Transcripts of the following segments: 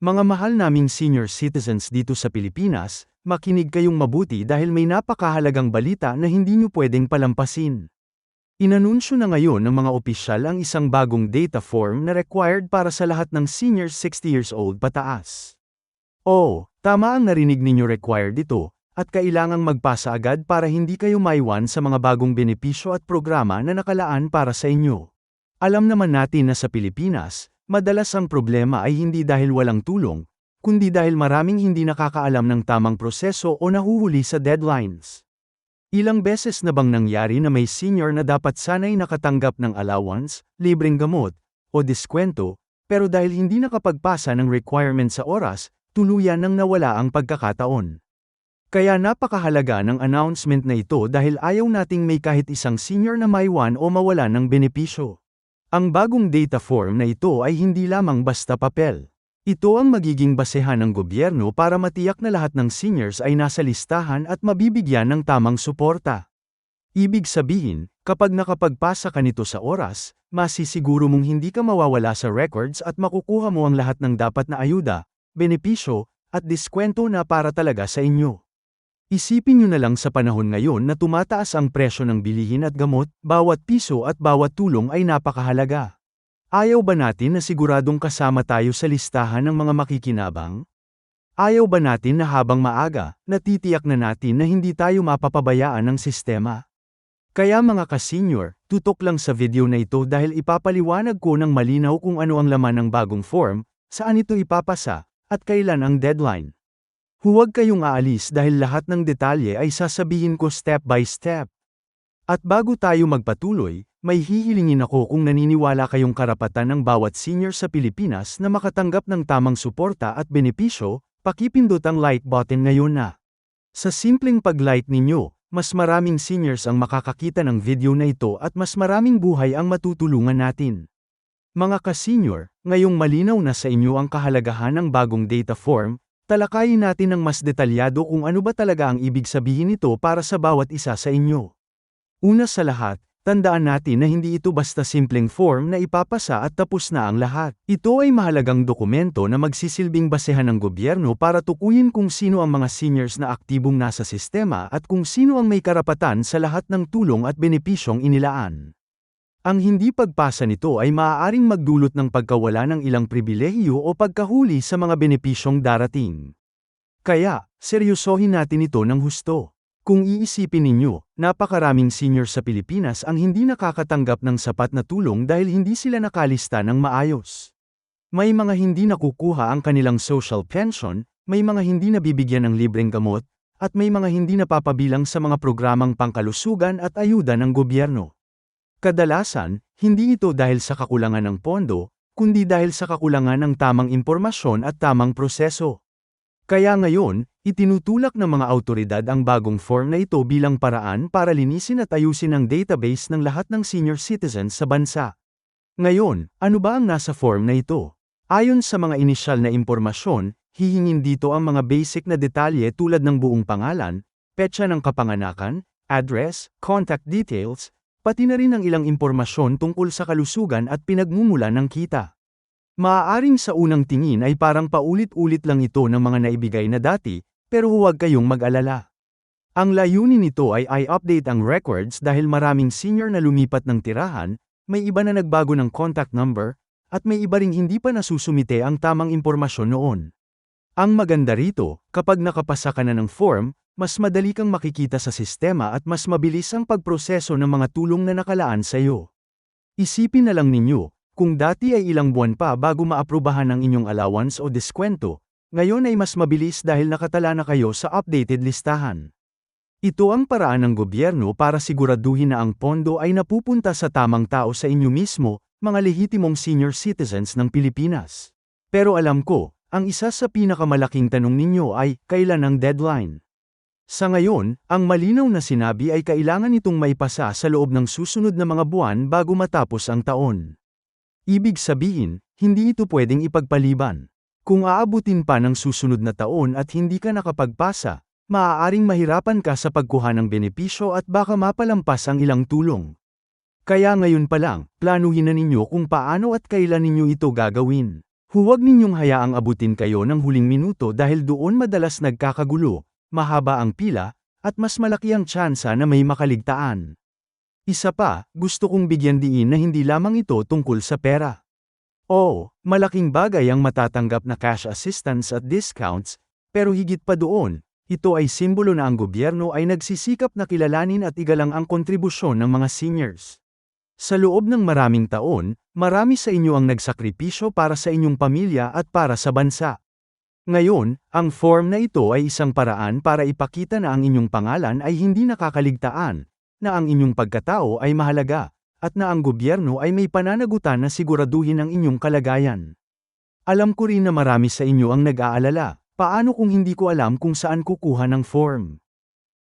Mga mahal naming senior citizens dito sa Pilipinas, makinig kayong mabuti dahil may napakahalagang balita na hindi nyo pwedeng palampasin. Inanunsyo na ngayon ng mga opisyal ang isang bagong data form na required para sa lahat ng seniors 60 years old pataas. Oo, tama ang narinig ninyo required ito, at kailangang magpasa agad para hindi kayo maiwan sa mga bagong benepisyo at programa na nakalaan para sa inyo. Alam naman natin na sa Pilipinas, Madalas ang problema ay hindi dahil walang tulong, kundi dahil maraming hindi nakakaalam ng tamang proseso o nahuhuli sa deadlines. Ilang beses na bang nangyari na may senior na dapat sanay nakatanggap ng allowance, libreng gamot, o diskwento, pero dahil hindi nakapagpasa ng requirement sa oras, tuluyan nang nawala ang pagkakataon. Kaya napakahalaga ng announcement na ito dahil ayaw nating may kahit isang senior na maiwan o mawala ng benepisyo. Ang bagong data form na ito ay hindi lamang basta papel. Ito ang magiging basehan ng gobyerno para matiyak na lahat ng seniors ay nasa listahan at mabibigyan ng tamang suporta. Ibig sabihin, kapag nakapagpasa ka nito sa oras, masisiguro mong hindi ka mawawala sa records at makukuha mo ang lahat ng dapat na ayuda, benepisyo, at diskwento na para talaga sa inyo. Isipin nyo na lang sa panahon ngayon na tumataas ang presyo ng bilihin at gamot, bawat piso at bawat tulong ay napakahalaga. Ayaw ba natin na siguradong kasama tayo sa listahan ng mga makikinabang? Ayaw ba natin na habang maaga, natitiyak na natin na hindi tayo mapapabayaan ng sistema? Kaya mga ka-senior, tutok lang sa video na ito dahil ipapaliwanag ko ng malinaw kung ano ang laman ng bagong form, saan ito ipapasa, at kailan ang deadline. Huwag kayong aalis dahil lahat ng detalye ay sasabihin ko step by step. At bago tayo magpatuloy, may hihilingin ako kung naniniwala kayong karapatan ng bawat senior sa Pilipinas na makatanggap ng tamang suporta at benepisyo, pakipindot ang like button ngayon na. Sa simpleng pag-like ninyo, mas maraming seniors ang makakakita ng video na ito at mas maraming buhay ang matutulungan natin. Mga ka-senior, ngayong malinaw na sa inyo ang kahalagahan ng bagong data form, Talakayin natin ng mas detalyado kung ano ba talaga ang ibig sabihin nito para sa bawat isa sa inyo. Una sa lahat, tandaan natin na hindi ito basta simpleng form na ipapasa at tapos na ang lahat. Ito ay mahalagang dokumento na magsisilbing basehan ng gobyerno para tukuyin kung sino ang mga seniors na aktibong nasa sistema at kung sino ang may karapatan sa lahat ng tulong at benepisyong inilaan. Ang hindi pagpasa nito ay maaaring magdulot ng pagkawala ng ilang pribilehiyo o pagkahuli sa mga benepisyong darating. Kaya, seryosohin natin ito ng husto. Kung iisipin ninyo, napakaraming senior sa Pilipinas ang hindi nakakatanggap ng sapat na tulong dahil hindi sila nakalista ng maayos. May mga hindi nakukuha ang kanilang social pension, may mga hindi nabibigyan ng libreng gamot, at may mga hindi napapabilang sa mga programang pangkalusugan at ayuda ng gobyerno. Kadalasan, hindi ito dahil sa kakulangan ng pondo, kundi dahil sa kakulangan ng tamang impormasyon at tamang proseso. Kaya ngayon, itinutulak ng mga autoridad ang bagong form na ito bilang paraan para linisin at ayusin ang database ng lahat ng senior citizens sa bansa. Ngayon, ano ba ang nasa form na ito? Ayon sa mga inisyal na impormasyon, hihingin dito ang mga basic na detalye tulad ng buong pangalan, petsa ng kapanganakan, address, contact details, pati na rin ang ilang impormasyon tungkol sa kalusugan at pinagmumula ng kita. Maaaring sa unang tingin ay parang paulit-ulit lang ito ng mga naibigay na dati, pero huwag kayong mag-alala. Ang layunin nito ay i-update ang records dahil maraming senior na lumipat ng tirahan, may iba na nagbago ng contact number, at may iba ring hindi pa nasusumite ang tamang impormasyon noon. Ang maganda rito, kapag nakapasa ka na ng form, mas madali kang makikita sa sistema at mas mabilis ang pagproseso ng mga tulong na nakalaan sa iyo. Isipin na lang ninyo, kung dati ay ilang buwan pa bago maaprubahan ang inyong allowance o diskwento, ngayon ay mas mabilis dahil nakatala na kayo sa updated listahan. Ito ang paraan ng gobyerno para siguraduhin na ang pondo ay napupunta sa tamang tao sa inyo mismo, mga lehitimong senior citizens ng Pilipinas. Pero alam ko, ang isa sa pinakamalaking tanong ninyo ay, kailan ang deadline? Sa ngayon, ang malinaw na sinabi ay kailangan itong maipasa sa loob ng susunod na mga buwan bago matapos ang taon. Ibig sabihin, hindi ito pwedeng ipagpaliban. Kung aabutin pa ng susunod na taon at hindi ka nakapagpasa, maaaring mahirapan ka sa pagkuha ng benepisyo at baka mapalampas ang ilang tulong. Kaya ngayon pa lang, planuhin na ninyo kung paano at kailan ninyo ito gagawin. Huwag ninyong hayaang abutin kayo ng huling minuto dahil doon madalas nagkakagulo, mahaba ang pila, at mas malaki ang tsansa na may makaligtaan. Isa pa, gusto kong bigyan diin na hindi lamang ito tungkol sa pera. Oo, malaking bagay ang matatanggap na cash assistance at discounts, pero higit pa doon, ito ay simbolo na ang gobyerno ay nagsisikap na kilalanin at igalang ang kontribusyon ng mga seniors. Sa loob ng maraming taon, marami sa inyo ang nagsakripisyo para sa inyong pamilya at para sa bansa. Ngayon, ang form na ito ay isang paraan para ipakita na ang inyong pangalan ay hindi nakakaligtaan, na ang inyong pagkatao ay mahalaga, at na ang gobyerno ay may pananagutan na siguraduhin ang inyong kalagayan. Alam ko rin na marami sa inyo ang nag-aalala, paano kung hindi ko alam kung saan kukuha ng form?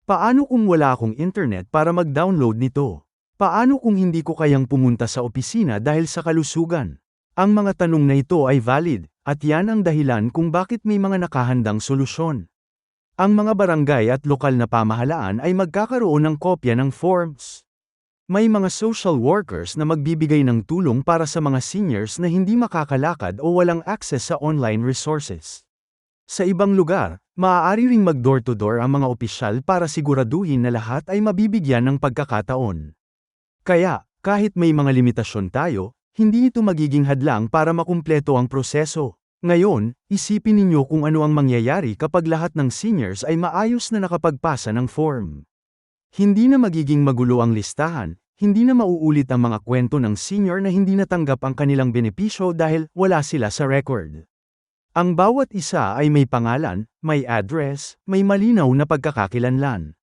Paano kung wala akong internet para mag-download nito? Paano kung hindi ko kayang pumunta sa opisina dahil sa kalusugan? Ang mga tanong na ito ay valid, at yan ang dahilan kung bakit may mga nakahandang solusyon. Ang mga barangay at lokal na pamahalaan ay magkakaroon ng kopya ng forms. May mga social workers na magbibigay ng tulong para sa mga seniors na hindi makakalakad o walang access sa online resources. Sa ibang lugar, maaari ring mag-door-to-door ang mga opisyal para siguraduhin na lahat ay mabibigyan ng pagkakataon. Kaya, kahit may mga limitasyon tayo, hindi ito magiging hadlang para makumpleto ang proseso. Ngayon, isipin ninyo kung ano ang mangyayari kapag lahat ng seniors ay maayos na nakapagpasa ng form. Hindi na magiging magulo ang listahan, hindi na mauulit ang mga kwento ng senior na hindi natanggap ang kanilang benepisyo dahil wala sila sa record. Ang bawat isa ay may pangalan, may address, may malinaw na pagkakakilanlan.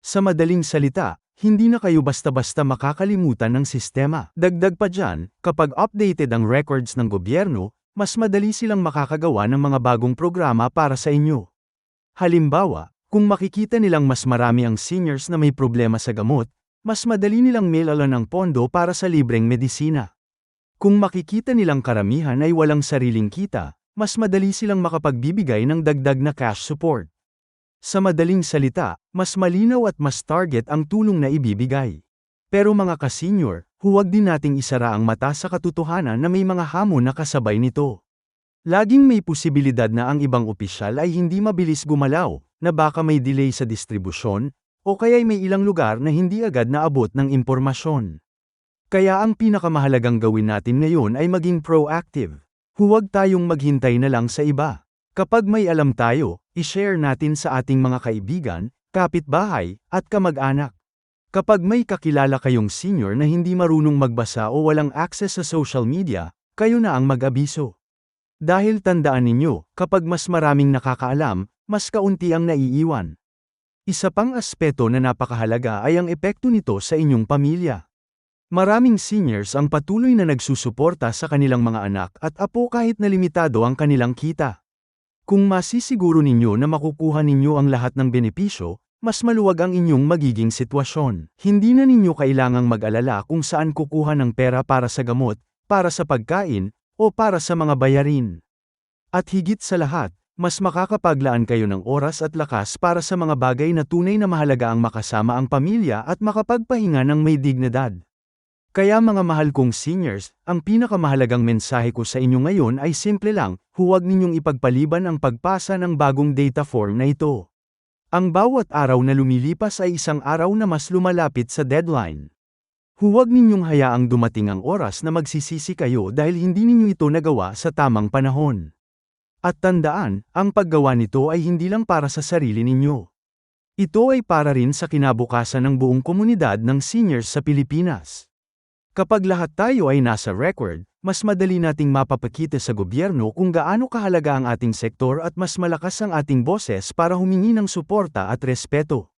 Sa madaling salita, hindi na kayo basta-basta makakalimutan ng sistema. Dagdag pa dyan, kapag updated ang records ng gobyerno, mas madali silang makakagawa ng mga bagong programa para sa inyo. Halimbawa, kung makikita nilang mas marami ang seniors na may problema sa gamot, mas madali nilang mailalan ng pondo para sa libreng medisina. Kung makikita nilang karamihan ay walang sariling kita, mas madali silang makapagbibigay ng dagdag na cash support. Sa madaling salita, mas malinaw at mas target ang tulong na ibibigay. Pero mga ka-senior, huwag din nating isara ang mata sa katotohanan na may mga hamon na kasabay nito. Laging may posibilidad na ang ibang opisyal ay hindi mabilis gumalaw, na baka may delay sa distribusyon, o kaya'y may ilang lugar na hindi agad naabot ng impormasyon. Kaya ang pinakamahalagang gawin natin ngayon ay maging proactive. Huwag tayong maghintay na lang sa iba. Kapag may alam tayo, i-share natin sa ating mga kaibigan, kapitbahay, at kamag-anak. Kapag may kakilala kayong senior na hindi marunong magbasa o walang access sa social media, kayo na ang mag-abiso. Dahil tandaan ninyo, kapag mas maraming nakakaalam, mas kaunti ang naiiwan. Isa pang aspeto na napakahalaga ay ang epekto nito sa inyong pamilya. Maraming seniors ang patuloy na nagsusuporta sa kanilang mga anak at apo kahit na limitado ang kanilang kita. Kung masisiguro ninyo na makukuha ninyo ang lahat ng benepisyo, mas maluwag ang inyong magiging sitwasyon. Hindi na ninyo kailangang mag-alala kung saan kukuha ng pera para sa gamot, para sa pagkain, o para sa mga bayarin. At higit sa lahat, mas makakapaglaan kayo ng oras at lakas para sa mga bagay na tunay na mahalaga ang makasama ang pamilya at makapagpahinga ng may dignidad. Kaya mga mahal kong seniors, ang pinakamahalagang mensahe ko sa inyo ngayon ay simple lang, huwag ninyong ipagpaliban ang pagpasa ng bagong data form na ito. Ang bawat araw na lumilipas ay isang araw na mas lumalapit sa deadline. Huwag ninyong hayaang dumating ang oras na magsisisi kayo dahil hindi ninyo ito nagawa sa tamang panahon. At tandaan, ang paggawa nito ay hindi lang para sa sarili ninyo. Ito ay para rin sa kinabukasan ng buong komunidad ng seniors sa Pilipinas. Kapag lahat tayo ay nasa record, mas madali nating mapapakita sa gobyerno kung gaano kahalaga ang ating sektor at mas malakas ang ating boses para humingi ng suporta at respeto.